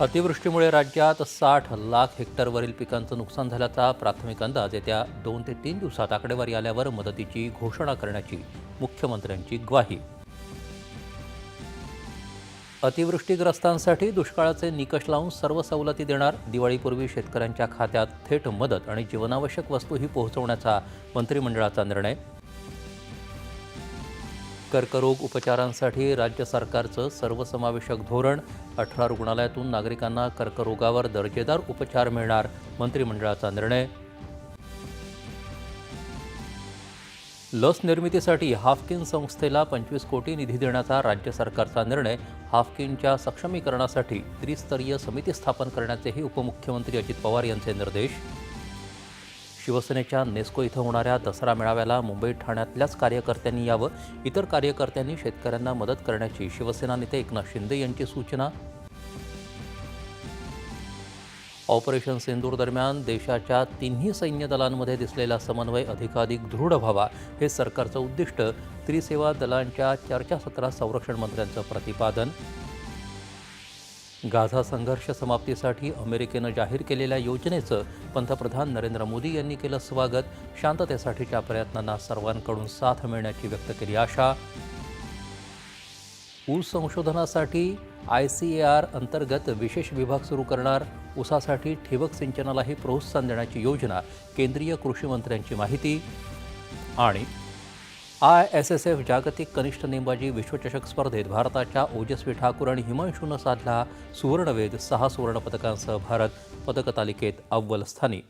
अतिवृष्टीमुळे राज्यात साठ लाख हेक्टरवरील पिकांचं नुकसान झाल्याचा प्राथमिक अंदाज येत्या दोन ते तीन दिवसात आकडेवारी आल्यावर मदतीची घोषणा करण्याची मुख्यमंत्र्यांची ग्वाही. अतिवृष्टीग्रस्तांसाठी दुष्काळाचे निकष लावून सर्व सवलती देणार दिवाळीपूर्वी शेतकऱ्यांच्या खात्यात थेट मदत आणि जीवनावश्यक वस्तूही पोहोचवण्याचा मंत्रिमंडळाचा निर्णय कर्करोग उपचारांसाठी राज्य सरकारचं सर्वसमावेशक धोरण. अठरा रुग्णालयातून नागरिकांना कर्करोगावर दर्जेदार उपचार मिळणार मंत्रिमंडळाचा निर्णय. लस निर्मितीसाठी हाफकिन संस्थेला पंचवीस कोटी निधी देण्याचा राज्य सरकारचा निर्णय. हाफकिनच्या सक्षमीकरणासाठी त्रिस्तरीय समिती स्थापन करण्याचेही उपमुख्यमंत्री अजित पवार यांचे निर्देश. शिवसेनेच्या नेस्को इथं होणाऱ्या दसरा मेळाव्याला मुंबई ठाण्यातल्याच कार्यकर्त्यांनी यावं इतर कार्यकर्त्यांनी शेतकऱ्यांना मदत करण्याची शिवसेना नेते एकनाथ शिंदे यांची सूचना. ऑपरेशन सिंदूर दरम्यान देशाच्या तिन्ही सैन्य दलांमध्ये दिसलेला समन्वय अधिकाधिक दृढ व्हावा हे सरकारचं उद्दिष्ट. त्रिसेवा दलांच्या चर्चासत्रात संरक्षण मंत्र्यांचं प्रतिपादन. गाझा संघर्ष समाप्तीसाठी अमेरिकेनं जाहीर केलेल्या योजनेचं पंतप्रधान नरेंद्र मोदी यांनी केलं स्वागत. शांततेसाठीच्या प्रयत्नांना सर्वांकडून साथ मिळण्याची व्यक्त केली आशा. ऊस संशोधनासाठी आय सी ए आर अंतर्गत विशेष विभाग सुरू करणार. ऊसासाठी ठिबक सिंचनालाही प्रोत्साहन देण्याची योजना. केंद्रीय कृषी मंत्र्यांची माहिती. आणि आय एस एस एफ जागतिक कनिष्ठ नेमबाजी विश्वचषक स्पर्धेत भारताच्या ओजस्वी ठाकूर आणि हिमांशूनं साधला सुवर्णवेध सहा सुवर्णपदकांसह भारत पदकतालिकेत अव्वल स्थानी.